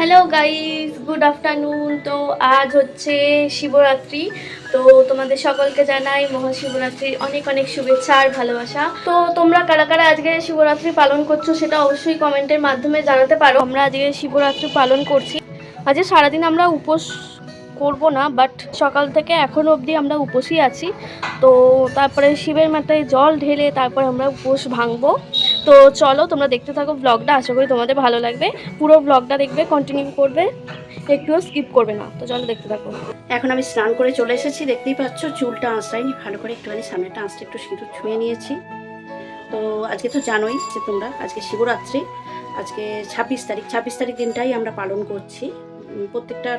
Hello guys good afternoon তো আজ হচ্ছে শিবরাত্রি। তো তোমাদের সকলকে জানাই মহাশিবরাত্রির অনেক অনেক শুভেচ্ছা আর ভালোবাসা। তো তোমরা কারা কারা আজকে শিবরাত্রি পালন করছ সেটা অবশ্যই কমেন্টের মাধ্যমে জানাতে পারো। আমরা আজকে শিবরাত্রি পালন করছি। আজকে সারাদিন আমরা উপোস করব না বাট সকাল থেকে এখন অবধি আমরা উপোসই আছি। তো তারপরে শিবের মাথায় জল ঢেলে তারপর আমরা উপোস ভাঙবো। তো চলো, তোমরা দেখতে থাকো ব্লগটা আশা করি তোমাদের ভালো লাগবে। পুরো ব্লগটা দেখবে কন্টিনিউ করবে, একটুও স্কিপ করবে না। তো চলো দেখতে থাকো। এখন আমি স্নান করে চলে এসেছি, দেখতেই পাচ্ছ চুলটা আঁচড়াইনি ভালো করে একটুখানি সামনেটা আঁচড়ে একটু সিঁদুর ছুঁয়ে নিয়েছি। তো আজকে তো জানোই যে তোমরা, আজকে শিবরাত্রি, আজকে ছাব্বিশ তারিখ ছাব্বিশ তারিখ দিনটাই আমরা পালন করছি। প্রত্যেকটা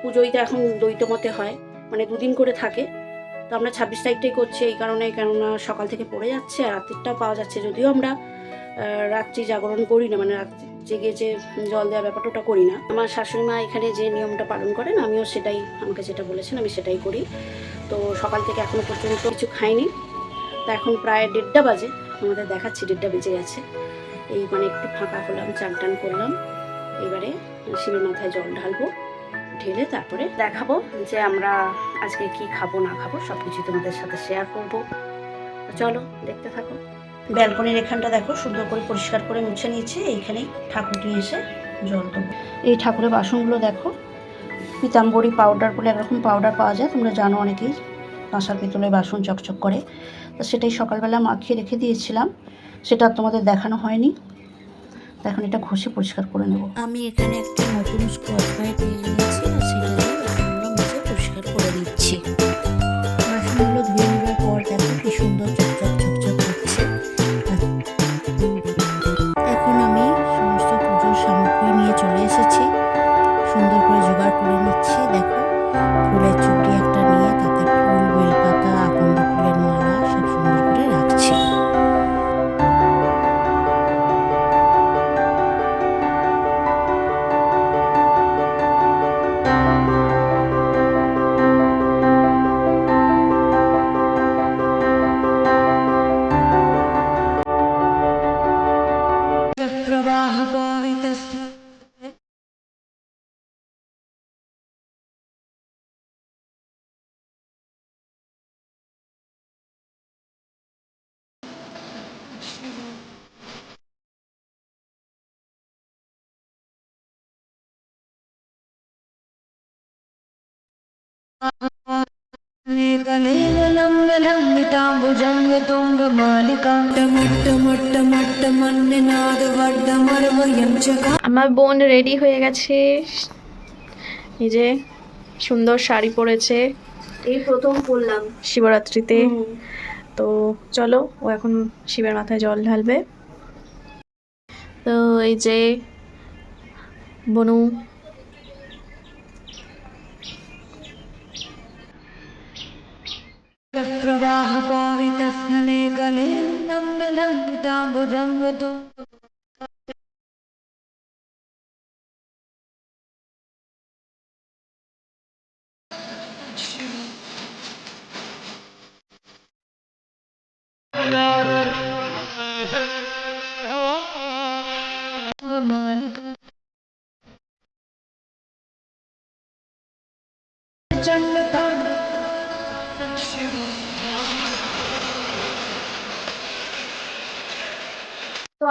পুজোই তো এখন দ্বৈত মতে হয় মানে দুদিন করে থাকে। তো আমরা ছাব্বিশ তারিখটাই করছি এই কারণে, কেননা সকাল থেকে পড়ে যাচ্ছে রাত্রিটাও পাওয়া যাচ্ছে। যদিও আমরা রাত্রি জাগরণ করি না মানে রাত্রি জেগে যে জল দেওয়ার ব্যাপারটা ওটা করি না। আমার শাশুড়ি মা এখানে যে নিয়মটা পালন করেন, আমিও সেটাই, আমাকে যেটা বলেছেন আমি সেটাই করি। তো সকাল থেকে এখনও পর্যন্ত কিছু খাইনি। তা এখন প্রায় দেড়টা বাজে আমাদের দেখাচ্ছি, দেড়টা বেজে গেছে। এই মানে একটু ফাঁকা হলাম, চান টান করলাম। এবারে শিবের মাথায় জল ঢালবো। ঢেলে তারপরে দেখাবো যে আমরা আজকে কি খাব, না খাব সব কিছু তোমাদের সাথে শেয়ার করব। চলো, দেখতে থাকো। ব্যালকনির এখানটা দেখো, সুন্দর করে পরিষ্কার করে মুছে নিয়েছি। এইখানেই ঠাকুর নিয়ে এসে জল দেবো। এই ঠাকুরের বাসনগুলো দেখো। পিতাম্বরী পাউডার বলে একরকম পাউডার পাওয়া যায়। তোমরা জানো অনেকেই কাঁসার পিতলের বাসন চকচক করে। তো সেটাই সকালবেলা মাখিয়ে রেখে দিয়েছিলাম। সেটা তোমাদের দেখানো হয়নি। এখন এটা ঘষে পরিষ্কার করে নেব। আমি এখানে একটা নতুন স্কোয়ার ব্রাইট নিয়ে নিয়েছি, আর সেটা আমরা মুছে পরিষ্কার করে দিচ্ছি। আমার বোন রেডি হয়ে গেছে। এই যে সুন্দর শাড়ি পরেছে। এই প্রথম পড়লাম শিবরাত্রিতে। তো চলো ও এখন শিবের মাথায় জল ঢালবে। তো এই যে বনু वराहपावितस्थले गले नम्बलम्बिताम्बुजं दो Oh my God.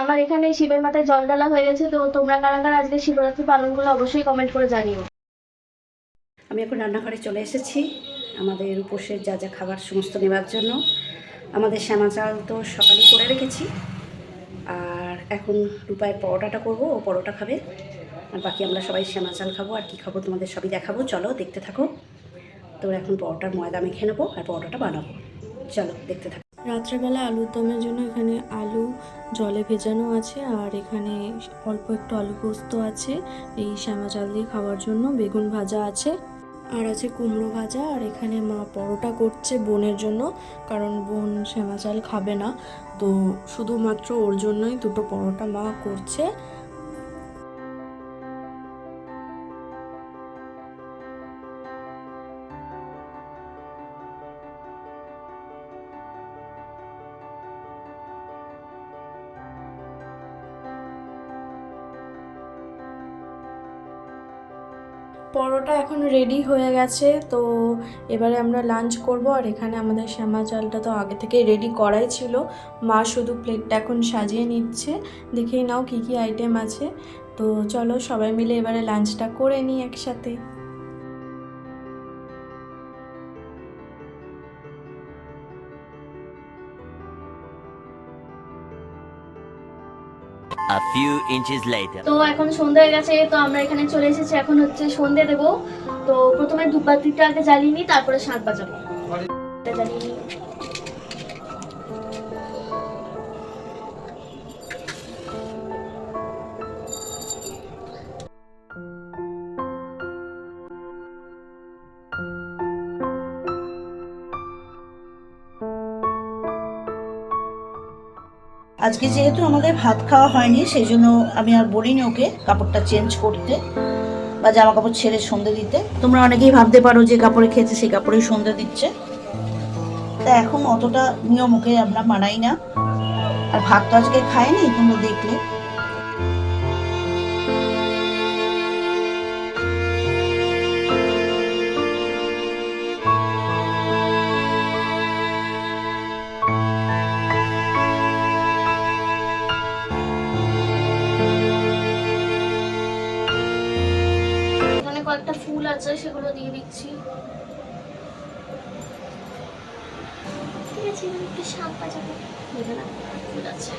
আমার এখানে শিবের মাথায় জল ঢালা হয়ে গেছে, তো তোমরা কারা কারা আজকে শিবরাত্রি পালন করলে অবশ্যই কমেন্ট করে জানিও। আমি এখন রান্নাঘরে চলে এসেছি, আমাদের উপোসের যা যা খাবার সমস্ত নেবার জন্য। আমাদের শ্যামা চাল তো সকালেই করে রেখেছি, আর এখন রূপায়ের পরোটাটা করব, ও পরোটা খাবে। আর বাকি আমরা সবাই শ্যামা চাল খাব, আর কী খাব তোমাদের সবই দেখাবো, চলো দেখতে থাকো। তো এখন পরোটার ময়দা মেখে নেব, আর পরোটাটা বানাবো। চলো দেখতে থাকো। রাত্রেবেলা আলুর দমের জন্য এখানে আলু জলে ভেজানো আছে, আর এখানে অল্প একটু আলু পোস্ত আছে, এই শ্যামা চাল দিয়ে খাওয়ার জন্য। বেগুন ভাজা আছে, আর আছে কুমড়ো ভাজা, আর এখানে মা পরোটা করছে বোনের জন্য, কারণ বোন শ্যামা চাল খাবে না। তো শুধুমাত্র ওর জন্যই দুটো পরোটা মা করছে। রেডি হয়ে গেছে, তো এবারে আমরা লাঞ্চ করব। আর এখানে আমাদের শ্যামা চালটা তো আগে থেকে রেডি করাই ছিল। মা শুধু প্লেটটা এখন সাজিয়ে নিচ্ছে। দেখেই নাও কি কি আইটেম আছে। তো চলো সবাই মিলে এবারে লাঞ্চটা করে নিই একসাথে। A few inches later. তো এখন সন্ধ্যা হয়ে গেছে, তো আমরা এখানে চলে এসেছি। এখন হচ্ছে সন্ধে দেব। তো প্রথমে ধূপবাতিটা আগে জ্বালিয়ে নিই, তারপরে সাত বাজাবো। জ্বালিয়ে জ্বালিয়ে আজকে যেহেতু আমাদের ভাত খাওয়া হয়নি সেই জন্য আমি আর বলিনি ওকে কাপড়টা চেঞ্জ করতে বা জামা কাপড় ছেড়ে সন্ধে দিতে। তোমরা অনেকেই ভাবতে পারো যে কাপড়ে খেয়েছে, সেই কাপড়েই সন্ধে দিচ্ছে। তা এখন অতটা নিয়ম ওকে আমরা মানাই না। আর ভাত তো আজকে খায়নি তোমরা দেখলে। আছে সেগুলো দিয়ে দিচ্ছি। ঠিক আছে একটু শাঁখ বাজাবো দেবে না ফুল আছে।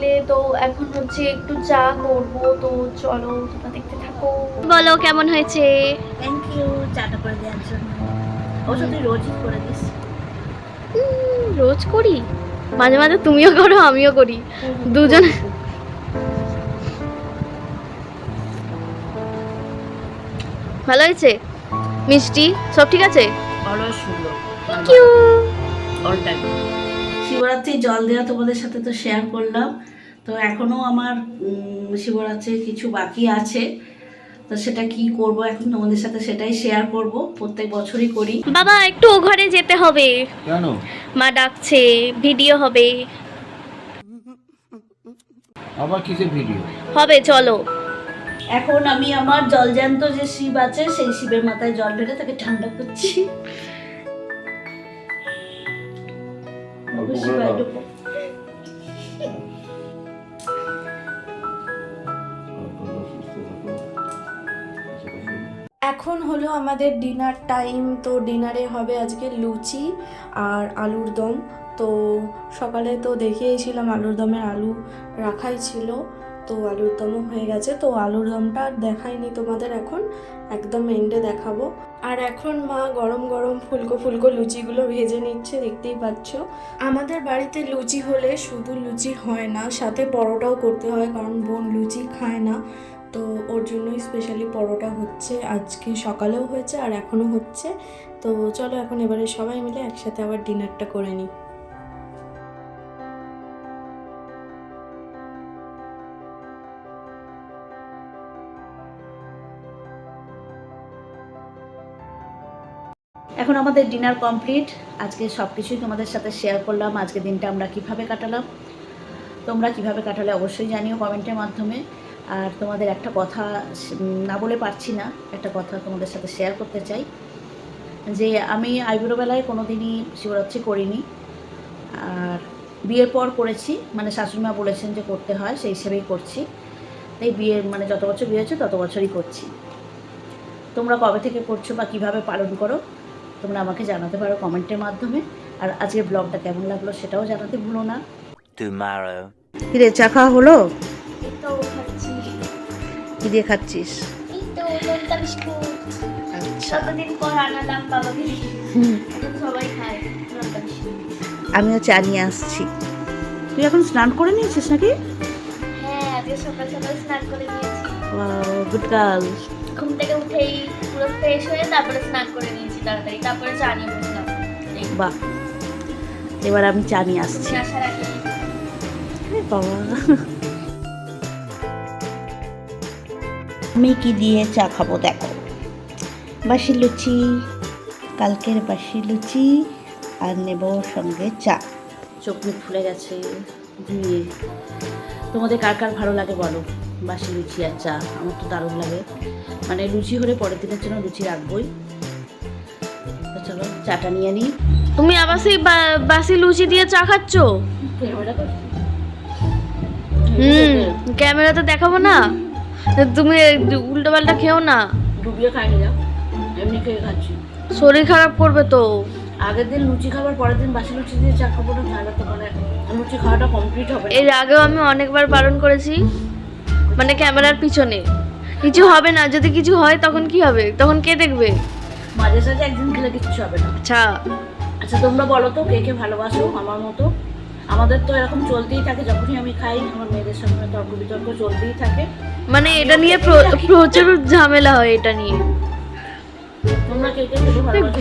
নিলে তো এখন হচ্ছে একটু চা করব। তো চলো তোমরা দেখতে থাকো। বলো কেমন হয়েছে? থ্যাংক ইউ চাটা করে দেওয়ার জন্য। অবশ্য তুই রোজই করে দিস। রোজ করি? মাঝে মাঝে তুমিও করো আমিও করি। দুজন ভালো হয়েছে? মিষ্টি? সব ঠিক আছে? সুন্দর। Thank you all time Shivaratri জল দেওয়া তোমাদের সাথে তো শেয়ার করলাম। তো এখনও আমার উম, শিবরাত্রির কিছু বাকি আছে। তো সেটা কি করব এখন তোমাদের সাথে সেটাই শেয়ার করব। প্রত্যেক বছরই করি। বাবা একটু ও ঘরে যেতে হবে। কেন? মা ডাকছে ভিডিও হবে। আবার কিসের ভিডিও হবে চলো। এখন আমি আমার জলজ্যান্ত যে শিব আছে সেই শিবের মাথায় জল ঢেলে তাকে ঠান্ডা করছি। এখন হলো আমাদের ডিনার টাইম তো ডিনারে হবে আজকে লুচি আর আলুর দম। তো সকালে তো দেখেইছিলাম আলুর দমের আলু রাখাই ছিল। তো আলুর দমও হয়ে গেছে, তো আলুর দমটা আর দেখাইনি তোমাদের এখন, একদম এন্ডে দেখাবো। আর এখন মা গরম গরম ফুলকো ফুলকো লুচিগুলো ভেজে নিচ্ছে, দেখতেই পাচ্ছ। আমাদের বাড়িতে লুচি হলে শুধু লুচি হয় না, সাথে পরোটাও করতে হয়, কারণ বোন লুচি খায় না। তো ওর জন্যই স্পেশালি পরোটা হচ্ছে, আজকে সকালেও হয়েছে আর এখনও হচ্ছে। তো চলো এখন এবারে সবাই মিলে একসাথে আবার ডিনারটা করে নিই। এখন আমাদের ডিনার কমপ্লিট আজকে সব কিছুই তোমাদের সাথে শেয়ার করলাম। আজকে দিনটা আমরা কীভাবে কাটালাম, তোমরা কীভাবে কাটালে অবশ্যই জানিও কমেন্টের মাধ্যমে। আর তোমাদের একটা কথা না বলে পারছি না, একটা কথা তোমাদের সাথে শেয়ার করতে চাই। যে আমি আইবুড়ো বেলায় কোনো দিনই শিবরাত্রি করিনি। আর বিয়ের পর করেছি মানে শাশুড়িমা বলেছেন যে করতে হয়, সেই হিসেবেই করছি। তাই বিয়ের মানে যত বছর বিয়ে হয়েছে তত বছরই করছি। তোমরা কবে থেকে করছ বা কীভাবে পালন করো তোমরা আমাকে জানাতে পারো কমেন্টের মাধ্যমে। আর আজকের ব্লগটা কেমন লাগল সেটাও জানাতে ভুলো না। Tomorrow. কিরে চা খাওয়া হলো? কি দিয়ে খাচ্ছিস? আচ্ছা। আমিও চা নিয়ে আসছি। তুই এখন স্নান করে নিয়েছিস নাকি? আজকে সকাল সকাল স্নান করে নিয়েছি। গুড গার্ল ঘুম থেকে উঠেই পুরো ফ্রেশ হয়ে তারপরে স্নান করে নিয়েছি তাড়াতাড়ি। তারপরে চা নিয়ে বসলাম। বাহ। এবার আমি চা নিয়ে আসছি। বাবা। আমি কি দিয়ে চা খাব দেখো। বাসি লুচি কালকের বাসি লুচি আর নেব সঙ্গে চা। চোখ মুখ ফুলে গেছে ধুয়ে তোমাদের কার কার ভালো লাগে বলো? বাসি লুচি আর চা আমার তো দারুণ লাগে। মানে লুচি হলে পরের দিনের জন্য লুচি রাখবই। চলো চাটা নিয়ে নিই। তুমি আবার সেই বাসি লুচি দিয়ে চা খাচ্ছ? হুম ক্যামেরাতে দেখাবো না? তুমি উল্টো পাল্টা খেও না? ডুবিয়ে খাইনি যা এমনি খেয়ে খাচ্ছি। শরীর খারাপ করবে তো। আগের দিন লুচি খাবার পরের দিন বাসি লুচি দিয়ে চা খাব না তো মানে লুচি খাওয়াটা কমপ্লিট হবে এর আগেও আমি অনেকবার বারণ করেছি মানে ক্যামেরার পিছনে। কিছু হবে না যদি কিছু হয় তখন কি হবে? তখন কে দেখবে? মাঝে সাঝে একদিন খেলে কিচ্ছু হবে না। আচ্ছা। আচ্ছা তোমরা বলো তো কে কে ভালোবাসো আমার মতো? আমাদের তো এরকম চলতেই থাকে যখনই আমি খাই আমার মেয়েদের সঙ্গে তর্ক বিতর্ক চলতেই থাকে। মানে এটা নিয়ে প্রচুর ঝামেলা হয় এটা নিয়ে। তোমরা কে কে ভালোবাসো।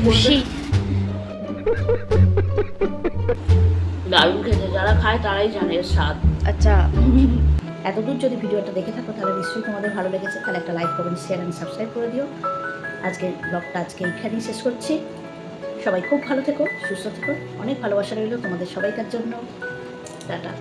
দারুণ খেতে যারা খায় তারাই জানে এর স্বাদ। আচ্ছা। এতদূর যদি ভিডিওটা দেখে থাকো তাহলে নিশ্চয়ই তোমাদের ভালো লেগেছে। তাহলে একটা like comment share and subscribe করে দিও। আজকে ব্লগটা আজকে এইখানেই শেষ করছি। সবাই খুব ভালো থেকো সুস্থ থেকো। অনেক ভালোবাসা রইল তোমাদের সবাইকার জন্য। টাটা।